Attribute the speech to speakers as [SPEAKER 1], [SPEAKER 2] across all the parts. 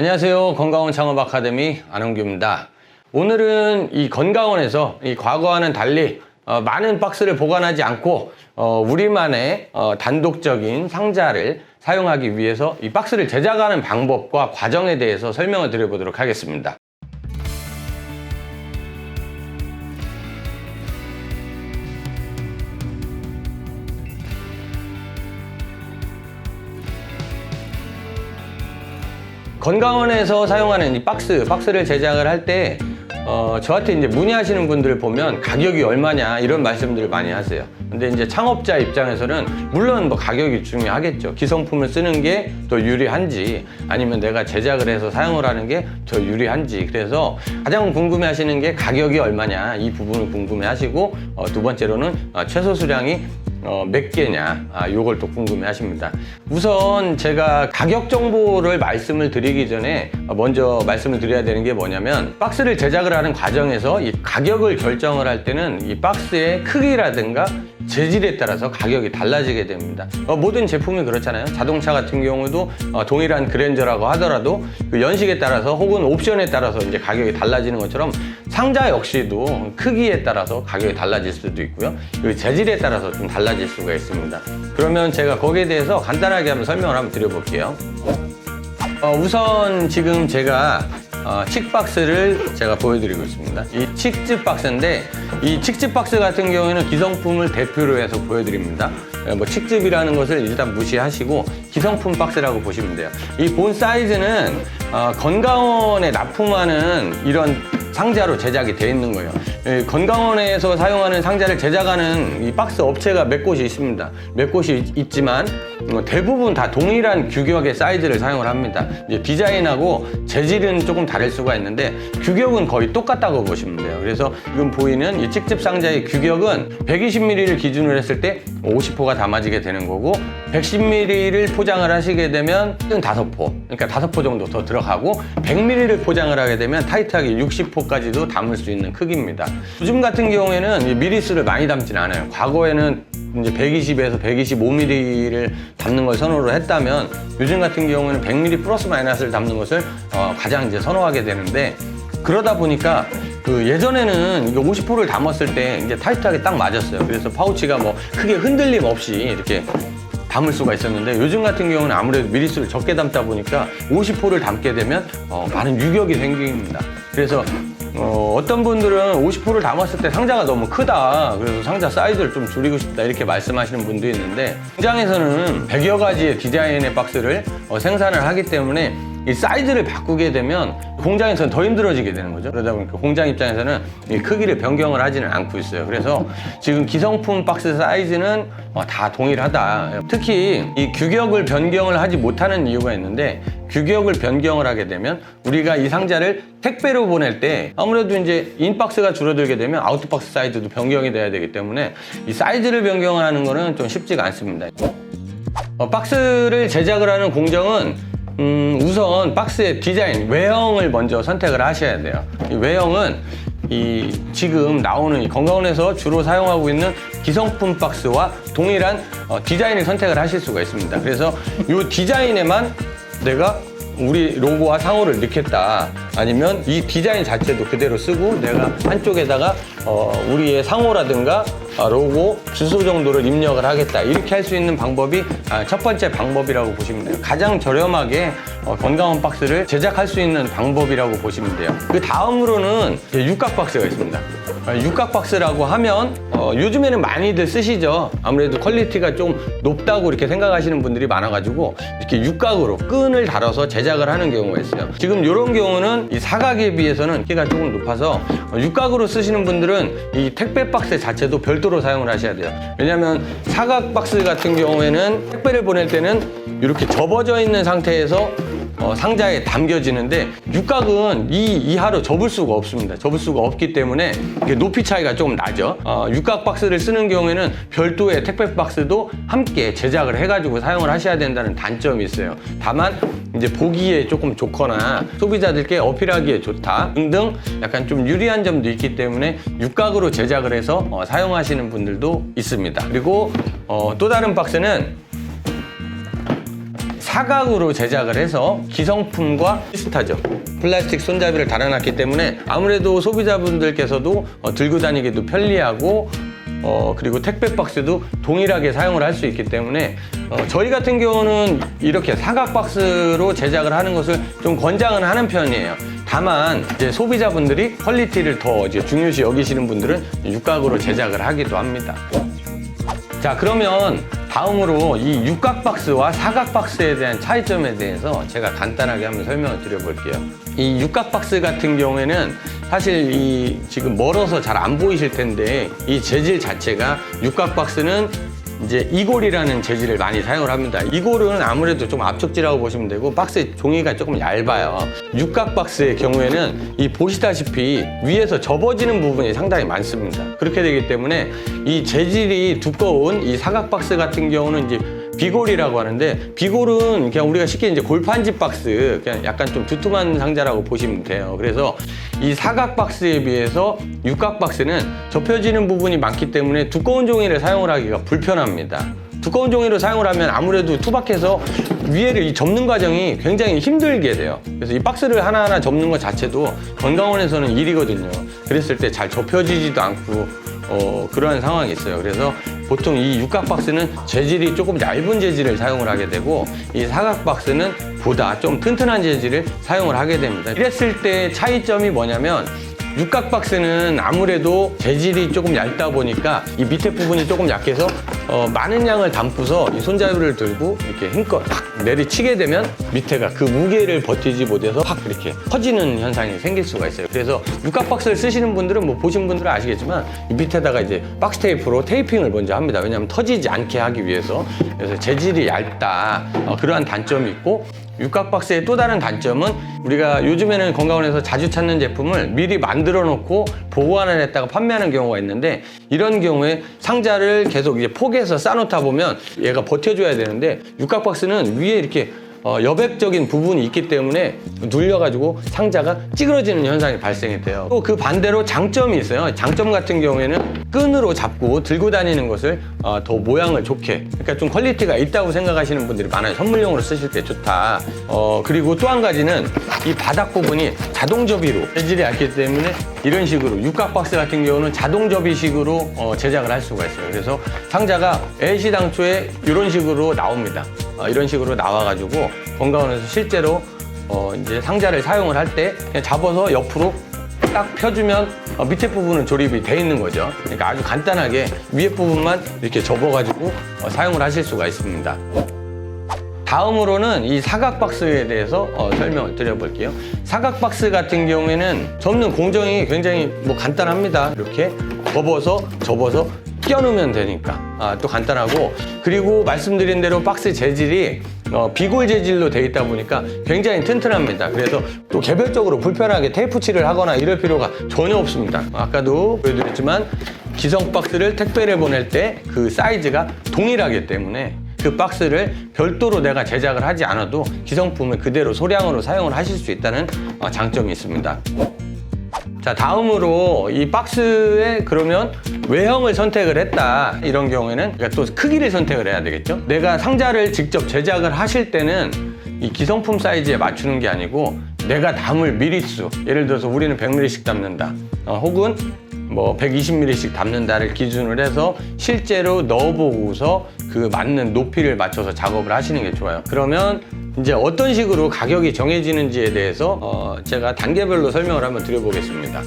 [SPEAKER 1] 안녕하세요. 건강원 창업 아카데미 안원규입니다. 오늘은 이 건강원에서 이 과거와는 달리 어, 많은 박스를 보관하지 않고 어, 우리만의 어, 단독적인 상자를 사용하기 위해서 이 박스를 제작하는 방법과 과정에 대해서 설명을 드려보도록 하겠습니다. 건강원에서 사용하는 이 박스, 박스를 제작을 할 때, 어, 저한테 이제 문의하시는 분들을 보면 가격이 얼마냐 이런 말씀들을 많이 하세요. 근데 이제 창업자 입장에서는 물론 뭐 가격이 중요하겠죠. 기성품을 쓰는 게 더 유리한지 아니면 내가 제작을 해서 사용을 하는 게 더 유리한지 그래서 가장 궁금해 하시는 게 가격이 얼마냐 이 부분을 궁금해 하시고 어, 두 번째로는 어, 최소 수량이 어, 몇 개냐? 아, 요걸 또 궁금해 하십니다. 우선 제가 가격 정보를 말씀을 드리기 전에 먼저 말씀을 드려야 되는 게 뭐냐면 박스를 제작을 하는 과정에서 이 가격을 결정을 할 때는 이 박스의 크기라든가 재질에 따라서 가격이 달라지게 됩니다. 어, 모든 제품이 그렇잖아요. 자동차 같은 경우도 어, 동일한 그랜저라고 하더라도 그 연식에 따라서 혹은 옵션에 따라서 이제 가격이 달라지는 것처럼 상자 역시도 크기에 따라서 가격이 달라질 수도 있고요. 그 재질에 따라서 좀 달라질 수가 있습니다. 그러면 제가 거기에 대해서 간단하게 한번 설명을 한번 드려볼게요. 어, 우선 지금 제가 어, 칙박스를 제가 보여드리고 있습니다. 이 칙즈 박스인데 이 칙즈 박스 같은 경우에는 기성품을 대표로 해서 보여드립니다. 예, 뭐 칙즙이라는 것을 일단 무시하시고 기성품 박스라고 보시면 돼요. 이 본 사이즈는 어, 건강원에 납품하는 이런 상자로 제작이 되어 있는 거예요. 예, 건강원에서 사용하는 상자를 제작하는 이 박스 업체가 몇 곳이 있습니다. 몇 곳이 있- 있지만 어, 대부분 다 동일한 규격의 사이즈를 사용을 합니다. 이제 디자인하고 재질은 조금 다를 수가 있는데 규격은 거의 똑같다고 보시면 돼요. 그래서 지금 보이는 이 찍집 상자의 규격은 120ml를 기준으로 했을 때 50호가 담아지게 되는 거고 110ml를 포장을 하시게 되면 5포 그러니까 5포 정도 더 들어가고 100ml를 포장을 하게 되면 타이트하게 60호까지도 담을 수 있는 크기입니다. 요즘 같은 경우에는 이 미리수를 많이 담지는 않아요. 과거에는 이제 120에서 125ml를 담는 걸 선호를 했다면 요즘 같은 경우에는 100ml 플러스 마이너스를 담는 것을 어, 가장 이제 선호하게 되는데 그러다 보니까 그 예전에는 이게 50호를 담았을 때 이제 타이트하게 딱 맞았어요. 그래서 파우치가 뭐 크게 흔들림 없이 이렇게 담을 수가 있었는데 요즘 같은 경우는 아무래도 미리수를 적게 담다 보니까 50호를 담게 되면 어, 많은 유격이 생깁니다. 그래서 어, 떤 분들은 50호를 담았을 때 상자가 너무 크다. 그래서 상자 사이즈를 좀 줄이고 싶다. 이렇게 말씀하시는 분도 있는데 공장에서는 100여 가지의 디자인의 박스를 어, 생산을 하기 때문에 이 사이즈를 바꾸게 되면 공장에서는 더 힘들어지게 되는 거죠. 그러다 보니까 공장 입장에서는 이 크기를 변경을 하지는 않고 있어요. 그래서 지금 기성품 박스 사이즈는 어, 다 동일하다. 특히 이 규격을 변경을 하지 못하는 이유가 있는데 규격을 변경을 하게 되면 우리가 이 상자를 택배로 보낼 때 아무래도 이제 인박스가 줄어들게 되면 아웃박스 사이즈도 변경이 돼야 되기 때문에 이 사이즈를 변경을 하는 거는 좀 쉽지가 않습니다. 어, 박스를 제작을 하는 공정은 음, 우선 박스의 디자인, 외형을 먼저 선택을 하셔야 돼요. 이 외형은 이 지금 나오는 이 건강원에서 주로 사용하고 있는 기성품 박스와 동일한 어, 디자인을 선택을 하실 수가 있습니다. 그래서 이 디자인에만 내가 우리 로고와 상호를 넣겠다. 아니면 이 디자인 자체도 그대로 쓰고 내가 한쪽에다가 어, 우리의 상호라든가 아, 로고, 주소 정도를 입력을 하겠다. 이렇게 할 수 있는 방법이 아, 첫 번째 방법이라고 보시면 돼요. 가장 저렴하게 어, 건강한 박스를 제작할 수 있는 방법이라고 보시면 돼요. 그 다음으로는 육각 박스가 있습니다. 아, 육각 박스라고 하면 어, 요즘에는 많이들 쓰시죠. 아무래도 퀄리티가 좀 높다고 이렇게 생각하시는 분들이 많아가지고 이렇게 육각으로 끈을 달아서 제작을 하는 경우가 있어요. 지금 이런 경우는 이 사각에 비해서는 키가 조금 높아서 어, 육각으로 쓰시는 분들은 이 택배 박스 자체도 별도로 사용을 하셔야 돼요. 왜냐하면 사각 박스 같은 경우에는 택배를 보낼 때는 이렇게 접어져 있는 상태에서 어, 상자에 담겨지는데 육각은 이 이하로 접을 수가 없습니다. 접을 수가 없기 때문에 높이 차이가 조금 나죠. 어, 육각 박스를 쓰는 경우에는 별도의 택배 박스도 함께 제작을 해가지고 사용을 하셔야 된다는 단점이 있어요. 다만 이제 보기에 조금 좋거나 소비자들께 어필하기에 좋다 등등 약간 좀 유리한 점도 있기 때문에 육각으로 제작을 해서 어, 사용하시는 분들도 있습니다. 그리고 어, 또 다른 박스는 사각으로 제작을 해서 기성품과 비슷하죠. 플라스틱 손잡이를 달아놨기 때문에 아무래도 소비자분들께서도 어, 들고 다니기도 편리하고 어, 그리고 택배 박스도 동일하게 사용을 할 수 있기 때문에 어, 저희 같은 경우는 이렇게 사각 박스로 제작을 하는 것을 좀 권장은 하는 편이에요. 다만 이제 소비자분들이 퀄리티를 더 이제 중요시 여기시는 분들은 육각으로 제작을 하기도 합니다. 자 그러면 다음으로 이 육각 박스와 사각 박스에 대한 차이점에 대해서 제가 간단하게 한번 설명을 드려볼게요. 이 육각 박스 같은 경우에는 사실 이 지금 멀어서 잘 안 보이실 텐데 이 재질 자체가 육각 박스는 이제 이골이라는 재질을 많이 사용을 합니다. 이골은 아무래도 좀 압축지라고 보시면 되고 박스 종이가 조금 얇아요. 육각 박스의 경우에는 이 보시다시피 위에서 접어지는 부분이 상당히 많습니다. 그렇게 되기 때문에 이 재질이 두꺼운 이 사각 박스 같은 경우는 이제 비골이라고 하는데 비골은 그냥 우리가 쉽게 이제 골판지 박스 그냥 약간 좀 두툼한 상자라고 보시면 돼요. 그래서 이 사각 박스에 비해서 육각 박스는 접혀지는 부분이 많기 때문에 두꺼운 종이를 사용을 하기가 불편합니다. 두꺼운 종이로 사용을 하면 아무래도 투박해서 위에를 이 접는 과정이 굉장히 힘들게 돼요. 그래서 이 박스를 하나하나 접는 것 자체도 건강원에서는 일이거든요. 그랬을 때 잘 접혀지지도 않고 어, 그러한 상황이 있어요. 그래서 보통 이 육각 박스는 재질이 조금 얇은 재질을 사용을 하게 되고 이 사각 박스는 보다 좀 튼튼한 재질을 사용을 하게 됩니다. 이랬을 때 차이점이 뭐냐면 육각 박스는 아무래도 재질이 조금 얇다 보니까 이 밑에 부분이 조금 약해서 어, 많은 양을 담고서 이 손잡이를 들고 이렇게 힘껏 팍 내리치게 되면 밑에가 그 무게를 버티지 못해서 확 이렇게 퍼지는 현상이 생길 수가 있어요. 그래서 육각 박스를 쓰시는 분들은 뭐 보신 분들은 아시겠지만 이 밑에다가 이제 박스 테이프로 테이핑을 먼저 합니다. 왜냐하면 터지지 않게 하기 위해서 그래서 재질이 얇다 어, 그러한 단점이 있고 육각 박스의 또 다른 단점은 우리가 요즘에는 건강원에서 자주 찾는 제품을 미리 만들어 놓고 보관을 했다가 판매하는 경우가 있는데 이런 경우에 상자를 계속 이제 포개서 싸놓다 보면 얘가 버텨줘야 되는데 육각 박스는 위에 이렇게 어, 여백적인 부분이 있기 때문에 눌려가지고 상자가 찌그러지는 현상이 발생이 돼요. 또 그 반대로 장점이 있어요. 장점 같은 경우에는 끈으로 잡고 들고 다니는 것을 어, 더 모양을 좋게, 그러니까 좀 퀄리티가 있다고 생각하시는 분들이 많아요. 선물용으로 쓰실 때 좋다. 어, 그리고 또 한 가지는 이 바닥 부분이 자동 접이로 재질이 얇기 때문에 이런 식으로 육각 박스 같은 경우는 자동 접이식으로 어, 제작을 할 수가 있어요. 그래서 상자가 애시당초에 이런 식으로 나옵니다. 어, 이런 식으로 나와가지고 건강원에서 실제로 어, 이제 상자를 사용을 할 때 그냥 잡아서 옆으로 딱 펴주면 어, 밑에 부분은 조립이 돼 있는 거죠. 그러니까 아주 간단하게 위에 부분만 이렇게 접어가지고 어, 사용을 하실 수가 있습니다. 다음으로는 이 사각 박스에 대해서 어, 설명을 드려볼게요. 사각 박스 같은 경우에는 접는 공정이 굉장히 뭐 간단합니다. 이렇게 접어서 접어서 끼워놓으면 되니까 아, 또 간단하고 그리고 말씀드린 대로 박스 재질이 어, 비골 재질로 되어 있다 보니까 굉장히 튼튼합니다. 그래서 또 개별적으로 불편하게 테이프 칠을 하거나 이럴 필요가 전혀 없습니다. 아까도 보여드렸지만 기성 박스를 택배를 보낼 때 그 사이즈가 동일하기 때문에 그 박스를 별도로 내가 제작을 하지 않아도 기성품을 그대로 소량으로 사용을 하실 수 있다는 어, 장점이 있습니다. 자 다음으로 이 박스에 그러면 외형을 선택을 했다. 이런 경우에는 그러니까 또 크기를 선택을 해야 되겠죠? 내가 상자를 직접 제작을 하실 때는 이 기성품 사이즈에 맞추는 게 아니고 내가 담을 미리수. 예를 들어서 우리는 100ml씩 담는다. 어, 혹은 뭐 120ml씩 담는다를 기준으로 해서 실제로 넣어보고서 그 맞는 높이를 맞춰서 작업을 하시는 게 좋아요 그러면 이제 어떤 식으로 가격이 정해지는지에 대해서 어, 제가 단계별로 설명을 한번 드려보겠습니다.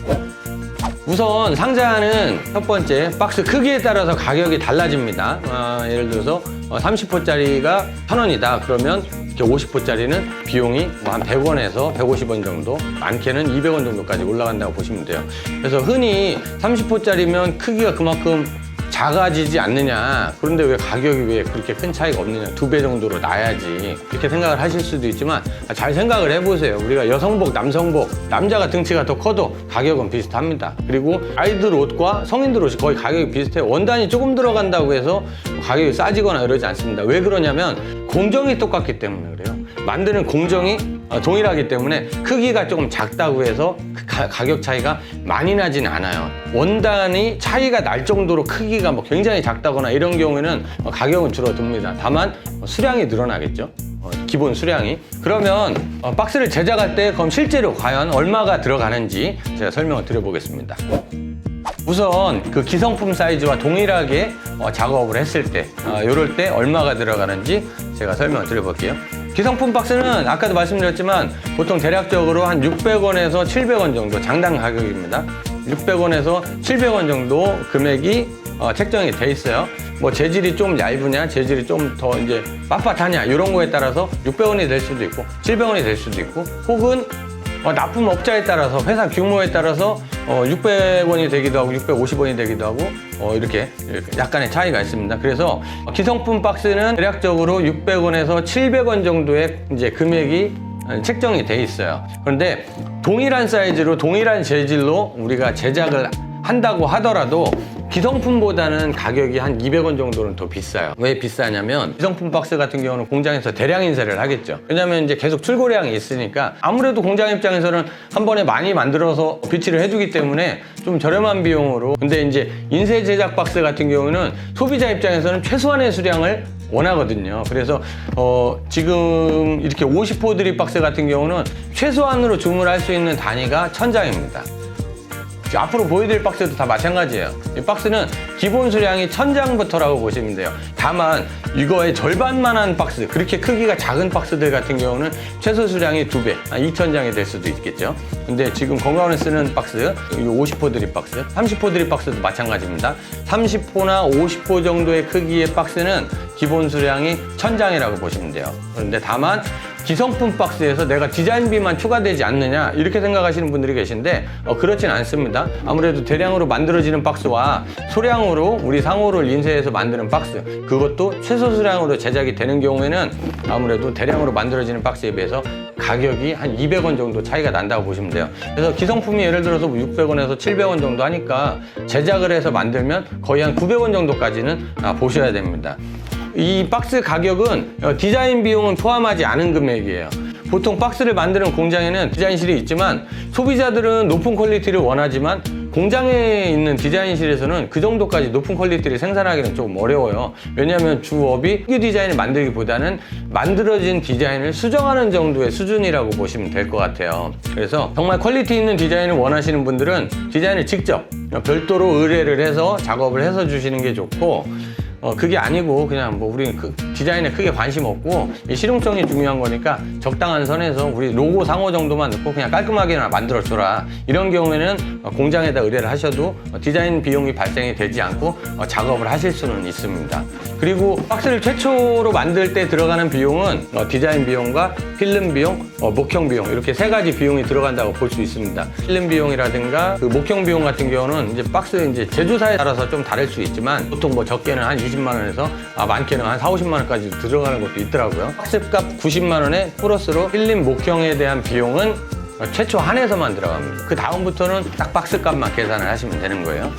[SPEAKER 1] 우선 상자는 첫 번째 박스 크기에 따라서 가격이 달라집니다. 어, 예를 들어서 30호짜리가 1,000원이다. 그러면 50호짜리는 비용이 뭐 한 100원에서 150원 정도, 많게는 200원 정도까지 올라간다고 보시면 돼요. 그래서 흔히 30호짜리면 크기가 그만큼 작아지지 않느냐. 그런데 왜 가격이 왜 그렇게 큰 차이가 없느냐. 두 배 정도로 나야지. 이렇게 생각을 하실 수도 있지만 잘 생각을 해보세요. 우리가 여성복, 남성복, 남자가 등치가 더 커도 가격은 비슷합니다. 그리고 아이들 옷과 성인들 옷이 거의 가격이 비슷해요. 원단이 조금 들어간다고 해서 가격이 싸지거나 이러지 않습니다. 왜 그러냐면 공정이 똑같기 때문에 그래요. 만드는 공정이 어, 동일하기 때문에 크기가 조금 작다고 해서 그 가, 가격 차이가 많이 나진 않아요. 원단이 차이가 날 정도로 크기가 뭐 굉장히 작다거나 이런 경우에는 어, 가격은 줄어듭니다. 다만 어, 수량이 늘어나겠죠. 어, 기본 수량이. 그러면 어, 박스를 제작할 때 그럼 실제로 과연 얼마가 들어가는지 제가 설명을 드려보겠습니다. 우선 그 기성품 사이즈와 동일하게 어, 작업을 했을 때, 어, 이럴 때 얼마가 들어가는지 제가 설명을 드려볼게요. 기성품 박스는 아까도 말씀드렸지만 보통 대략적으로 한 600원에서 700원 정도 장당 가격입니다. 600원에서 700원 정도 금액이 어, 책정이 돼 있어요. 뭐 재질이 좀 얇으냐, 재질이 좀 더 이제 빳빳하냐 이런 거에 따라서 600원이 될 수도 있고 700원이 될 수도 있고 혹은 어, 납품 업자에 따라서 회사 규모에 따라서 어, 600원이 되기도 하고 650원이 되기도 하고 어, 이렇게, 이렇게 약간의 차이가 있습니다. 그래서 기성품 박스는 대략적으로 600원에서 700원 정도의 이제 금액이 책정이 돼 있어요. 그런데 동일한 사이즈로 동일한 재질로 우리가 제작을 한다고 하더라도 기성품보다는 가격이 한 200원 정도는 더 비싸요. 왜 비싸냐면 기성품 박스 같은 경우는 공장에서 대량 인쇄를 하겠죠. 왜냐면 이제 계속 출고량이 있으니까 아무래도 공장 입장에서는 한 번에 많이 만들어서 비치를 해주기 때문에 좀 저렴한 비용으로 근데 이제 인쇄 제작 박스 같은 경우는 소비자 입장에서는 최소한의 수량을 원하거든요. 그래서 어, 지금 이렇게 50호 드립 박스 같은 경우는 최소한으로 주문할 수 있는 단위가 천장입니다. 지금 앞으로 보여드릴 박스도 다 마찬가지예요. 이 박스는 기본 수량이 천장부터라고 보시면 돼요. 다만 이거의 절반만한 박스, 그렇게 크기가 작은 박스들 같은 경우는 최소 수량이 두 배, 한 2,000장이 될 수도 있겠죠. 근데 지금 건강원에 쓰는 박스, 이 50호 드립 박스, 30호 드립 박스도 마찬가지입니다. 30호나 50호 정도의 크기의 박스는 기본 수량이 천장이라고 보시면 돼요. 그런데 다만 기성품 박스에서 내가 디자인비만 추가되지 않느냐 이렇게 생각하시는 분들이 계신데 어, 그렇진 않습니다. 아무래도 대량으로 만들어지는 박스와 소량으로 우리 상호를 인쇄해서 만드는 박스 그것도 최소 수량으로 제작이 되는 경우에는 아무래도 대량으로 만들어지는 박스에 비해서 가격이 한 200원 정도 차이가 난다고 보시면 돼요. 그래서 기성품이 예를 들어서 600원에서 700원 정도 하니까 제작을 해서 만들면 거의 한 900원 정도까지는 아, 보셔야 됩니다. 이 박스 가격은 어, 디자인 비용은 포함하지 않은 금액이에요. 보통 박스를 만드는 공장에는 디자인실이 있지만 소비자들은 높은 퀄리티를 원하지만 공장에 있는 디자인실에서는 그 정도까지 높은 퀄리티를 생산하기는 조금 어려워요. 왜냐하면 주업이 특유 디자인을 만들기보다는 만들어진 디자인을 수정하는 정도의 수준이라고 보시면 될 것 같아요. 그래서 정말 퀄리티 있는 디자인을 원하시는 분들은 디자인을 직접 별도로 의뢰를 해서 작업을 해서 주시는 게 좋고 어, 그게 아니고 그냥 뭐 우리는 그 디자인에 크게 관심 없고 이 실용성이 중요한 거니까 적당한 선에서 우리 로고 상호 정도만 넣고 그냥 깔끔하게나 만들어줘라 이런 경우에는 어, 공장에다 의뢰를 하셔도 어, 디자인 비용이 발생이 되지 않고 어, 작업을 하실 수는 있습니다. 그리고 박스를 최초로 만들 때 들어가는 비용은 어, 디자인 비용과 필름 비용, 어, 목형 비용 이렇게 세 가지 비용이 들어간다고 볼 수 있습니다. 필름 비용이라든가 그 목형 비용 같은 경우는 이제 박스 이제 제조사에 따라서 좀 다를 수 있지만 보통 뭐 적게는 한 20만 원에서 아, 많게는 한 4, 50만 원까지 들어가는 것도 있더라고요. 박스값 90만 원에 플러스로 필름 목형에 대한 비용은 최초 한해서만 들어갑니다. 그 다음부터는 딱 박스값만 계산을 하시면 되는 거예요.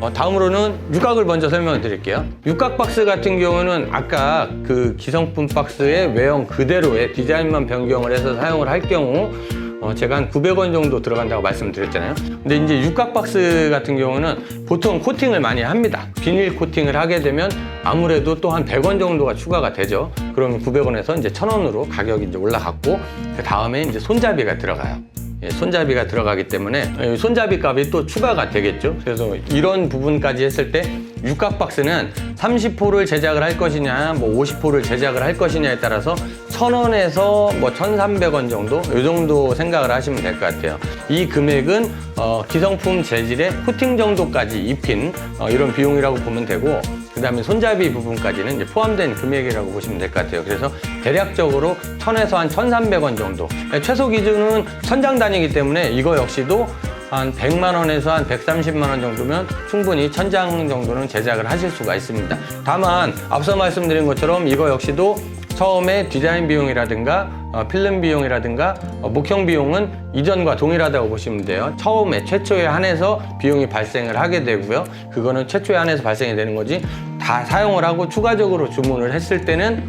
[SPEAKER 1] 어, 다음으로는 육각을 먼저 설명을 드릴게요. 육각 박스 같은 경우는 아까 그 기성품 박스의 외형 그대로의 디자인만 변경을 해서 사용을 할 경우 어, 제가 한 900원 정도 들어간다고 말씀드렸잖아요. 근데 이제 육각 박스 같은 경우는 보통 코팅을 많이 합니다. 비닐 코팅을 하게 되면 아무래도 또 한 100원 정도가 추가가 되죠. 그러면 900원에서 이제 1000원으로 가격이 이제 올라갔고 그 다음에 이제 손잡이가 들어가요. 예, 손잡이가 들어가기 때문에 예, 손잡이 값이 또 추가가 되겠죠. 그래서 이런 부분까지 했을 때 육각 박스는 30호를 제작을 할 것이냐, 뭐 50호를 제작을 할 것이냐에 따라서 1,000원에서 뭐 1,300원 정도 이 정도 생각을 하시면 될 것 같아요. 이 금액은 어, 기성품 재질의 코팅 정도까지 입힌 어, 이런 비용이라고 보면 되고 그 다음에 손잡이 부분까지는 이제 포함된 금액이라고 보시면 될 것 같아요. 그래서 대략적으로 1000에서 한 1300원 정도. 최소 기준은 천장 단위이기 때문에 이거 역시도 한 100만 원에서 한 130만 원 정도면 충분히 천장 정도는 제작을 하실 수가 있습니다. 다만 앞서 말씀드린 것처럼 이거 역시도 처음에 디자인 비용이라든가 어, 필름 비용이라든가 어, 목형 비용은 이전과 동일하다고 보시면 돼요. 처음에 최초에 한해서 비용이 발생을 하게 되고요. 그거는 최초에 한해서 발생이 되는 거지 다 사용을 하고 추가적으로 주문을 했을 때는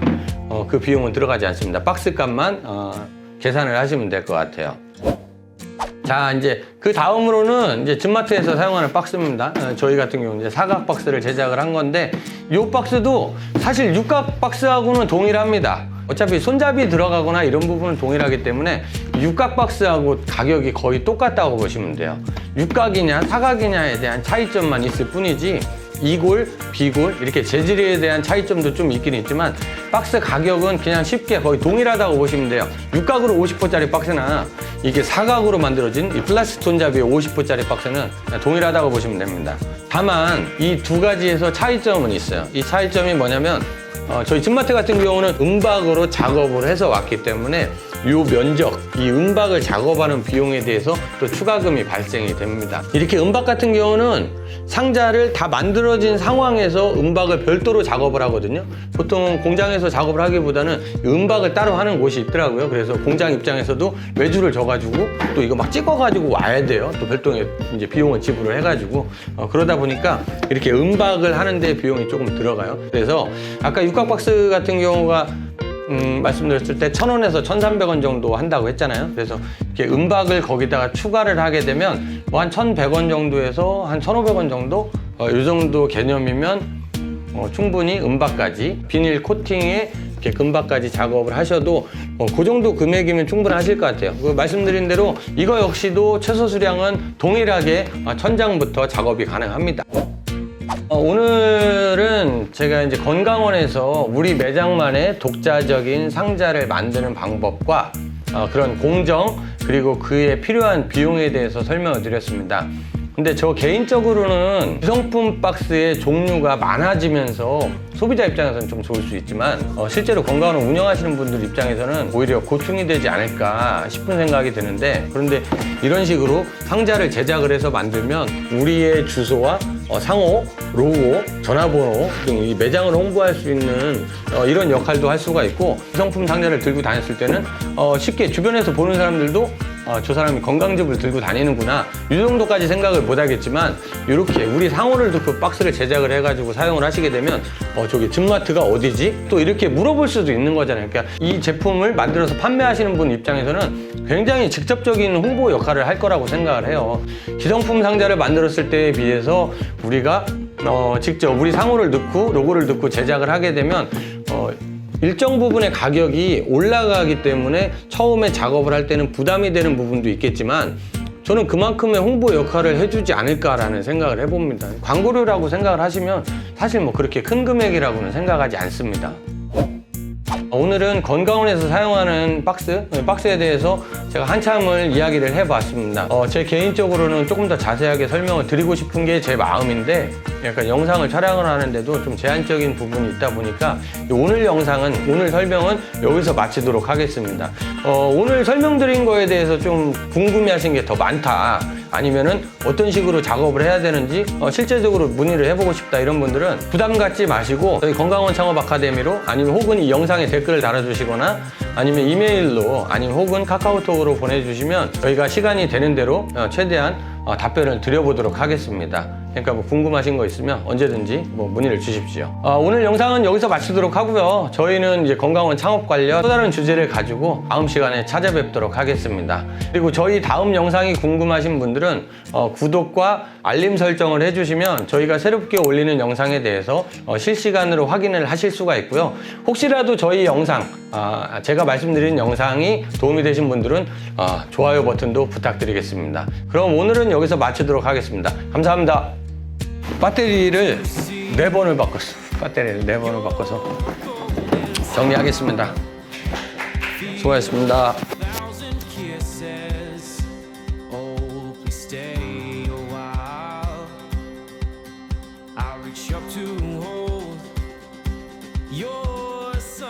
[SPEAKER 1] 어, 그 비용은 들어가지 않습니다. 박스 값만 어, 계산을 하시면 될 것 같아요. 자, 이제 그 다음으로는 이제 즙마트에서 사용하는 박스입니다. 어, 저희 같은 경우는 이제 사각 박스를 제작을 한 건데 이 박스도 사실 육각 박스하고는 동일합니다. 어차피 손잡이 들어가거나 이런 부분은 동일하기 때문에 육각 박스하고 가격이 거의 똑같다고 보시면 돼요. 육각이냐 사각이냐에 대한 차이점만 있을 뿐이지 이골, 비골 이렇게 재질에 대한 차이점도 좀 있긴 있지만 박스 가격은 그냥 쉽게 거의 동일하다고 보시면 돼요. 육각으로 50호짜리 박스나 이게 사각으로 만들어진 이 플라스틱 손잡이의 50호짜리 박스는 동일하다고 보시면 됩니다. 다만 이 두 가지에서 차이점은 있어요. 이 차이점이 뭐냐면 어, 저희 진마트 같은 경우는 음박으로 작업을 해서 왔기 때문에 이 면적, 이 음박을 작업하는 비용에 대해서 또 추가금이 발생이 됩니다. 이렇게 음박 같은 경우는 상자를 다 만들어진 상황에서 음박을 별도로 작업을 하거든요. 보통 공장에서 작업을 하기보다는 음박을 따로 하는 곳이 있더라고요. 그래서 공장 입장에서도 외주를 줘가지고 또 이거 막 찍어가지고 와야 돼요. 또 별도의 이제 비용을 지불을 해가지고 어, 그러다 보니까 이렇게 음박을 하는데 비용이 조금 들어가요. 그래서 아까 육각박스 같은 경우가 음, 말씀드렸을 때 1,000원에서 1,300원 정도 한다고 했잖아요. 그래서 이렇게 음박을 거기다가 추가를 하게 되면 뭐한 1,100원 정도에서 한 1,500원 정도? 어, 이 정도 개념이면 어, 충분히 음박까지 비닐 코팅에 이렇게 금박까지 작업을 하셔도 어, 그 정도 금액이면 충분하실 것 같아요. 그 말씀드린 대로 이거 역시도 최소 수량은 동일하게 어, 천장부터 작업이 가능합니다. 어, 오늘은 제가 이제 건강원에서 우리 매장만의 독자적인 상자를 만드는 방법과 어, 그런 공정 그리고 그에 필요한 비용에 대해서 설명을 드렸습니다. 근데 저 개인적으로는 기성품 박스의 종류가 많아지면서 소비자 입장에서는 좀 좋을 수 있지만 어, 실제로 건강원을 운영하시는 분들 입장에서는 오히려 고충이 되지 않을까 싶은 생각이 드는데 그런데 이런 식으로 상자를 제작을 해서 만들면 우리의 주소와 어, 상호, 로고, 전화번호 등 이 매장을 홍보할 수 있는 어, 이런 역할도 할 수가 있고 기성품 상자를 들고 다녔을 때는 어, 쉽게 주변에서 보는 사람들도 어, 저 사람이 건강즙을 들고 다니는구나 이 정도까지 생각을 못 하겠지만 이렇게 우리 상호를 듣고 박스를 제작을 해가지고 사용을 하시게 되면 어, 저기 즙마트가 어디지? 또 이렇게 물어볼 수도 있는 거잖아요. 그러니까 이 제품을 만들어서 판매하시는 분 입장에서는 굉장히 직접적인 홍보 역할을 할 거라고 생각을 해요. 기성품 상자를 만들었을 때에 비해서 우리가 어, 직접 우리 상호를 넣고 로고를 넣고 제작을 하게 되면 어, 일정 부분의 가격이 올라가기 때문에 처음에 작업을 할 때는 부담이 되는 부분도 있겠지만 저는 그만큼의 홍보 역할을 해주지 않을까라는 생각을 해봅니다. 광고료라고 생각을 하시면 사실 뭐 그렇게 큰 금액이라고는 생각하지 않습니다. 오늘은 건강원에서 사용하는 박스, 네, 박스에 대해서 제가 한참을 이야기를 해봤습니다. 어, 제 개인적으로는 조금 더 자세하게 설명을 드리고 싶은 게 제 마음인데 약간 영상을 촬영을 하는데도 좀 제한적인 부분이 있다 보니까 오늘 영상은, 오늘 설명은 여기서 마치도록 하겠습니다. 어, 오늘 설명드린 거에 대해서 좀 궁금해 하신 게 더 많다. 아니면은 어떤 식으로 작업을 해야 되는지 어, 실제적으로 문의를 해보고 싶다 이런 분들은 부담 갖지 마시고 저희 건강원 창업 아카데미로 아니면 혹은 이 영상에 댓글을 달아주시거나 아니면 이메일로 아니면 혹은 카카오톡으로 보내주시면 저희가 시간이 되는 대로 어, 최대한 어, 답변을 드려보도록 하겠습니다. 그러니까 뭐 궁금하신 거 있으면 언제든지 뭐 문의를 주십시오. 어, 오늘 영상은 여기서 마치도록 하고요. 저희는 이제 건강원 창업 관련 또 다른 주제를 가지고 다음 시간에 찾아뵙도록 하겠습니다. 그리고 저희 다음 영상이 궁금하신 분들은 어, 구독과 알림 설정을 해주시면 저희가 새롭게 올리는 영상에 대해서 어, 실시간으로 확인을 하실 수가 있고요. 혹시라도 저희 영상 아, 제가 말씀드린 영상이 도움이 되신 분들은 아, 좋아요 버튼도 부탁드리겠습니다. 그럼 오늘은 여기서 마치도록 하겠습니다. 감사합니다. 배터리를 네 번을 바꿨어. 배터리를 네 번을 바꿔서 정리하겠습니다. 수고하셨습니다.